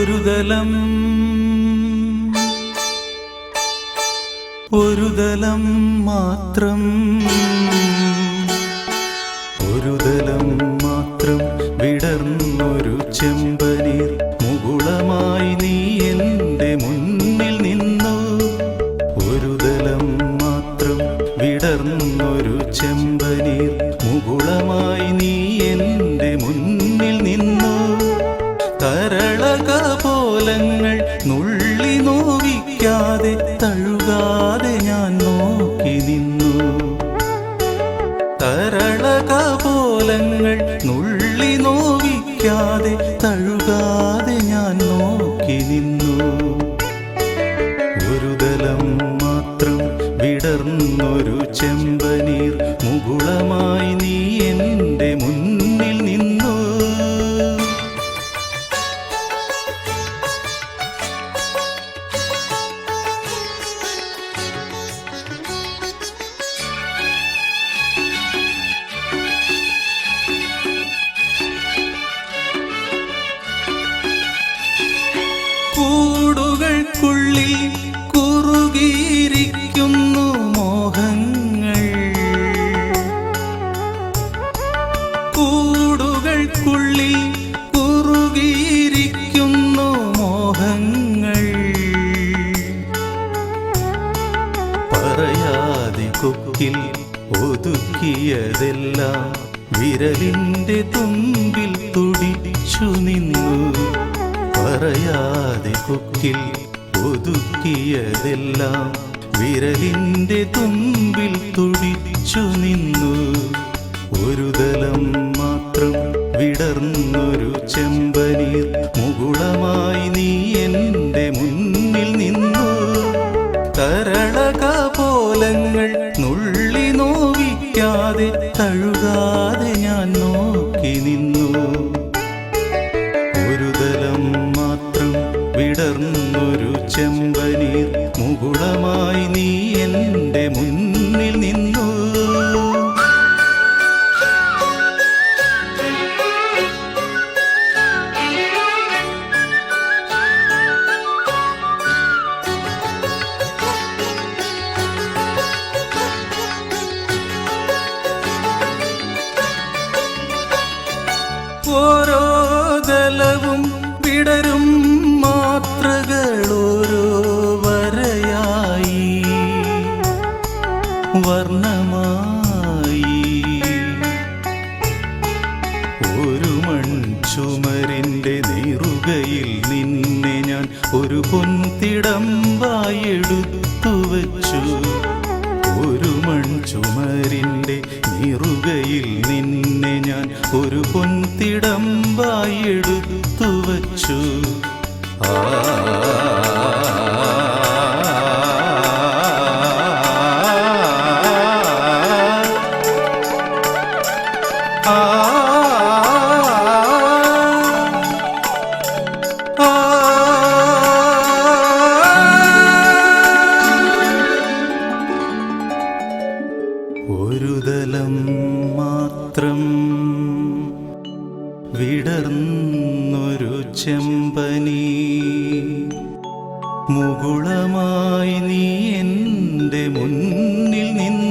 ഒരു ദലം ഒരു ദലം മാത്രം. ഒരു ദലം മാത്രം വിടർന്നൊരു ചെമ്പനീർ. മുകുളമായി നീ എന്റെ മുന്നിൽ നിന്നു. ഒരു ദലം മാത്രം വിടർന്നൊരു ചെമ്പനീർ. മുകുളമായി നീ എന്റെ കരളകപോലങ്ങൾ നുള്ളി നോവിക്കാതെ തഴുകാതെ ഞാൻ നോക്കി നിന്നു. കരളകപോലങ്ങൾ കൂടുകൾക്കുള്ളിൽ കുറുകിയിരിക്കുന്നു മോഹങ്ങൾ. പറയാതെ കൊക്കിൽ ഒതുക്കിയതെല്ലാം വിരലിന്റെ തുമ്പിൽ തുടിച്ചു നിന്നു. പറയാതെ കൊക്കിൽ ഒതുക്കിയതെല്ലാം വിരലിന്റെ തുമ്പിൽ തുടിച്ചു നിന്നു. ഒരു ദലം മാത്രം വിടർന്നൊരു ചെമ്പനീർ. മുകുളമായി നീ എന്റെ മുന്നിൽ നിന്നു. കരളകപോലങ്ങൾ നുള്ളി നോവിക്കാതെ തഴുകാതെ ഞാൻ നോക്കി നിന്നു. ഒരു പൊൻതിടമ്പായി എടുത്തു വച്ചു ഒരു മൺചുമരിന്റെ നിറുകയിൽ നിന്നെ ഞാൻ ഒരു പൊൻതിടമ്പായി എടുത്തു വച്ചു ആ വിടർന്നൊരു ചെമ്പനീ. മുകുളമായി നീ എന്റെ മുന്നിൽ നിന്ന്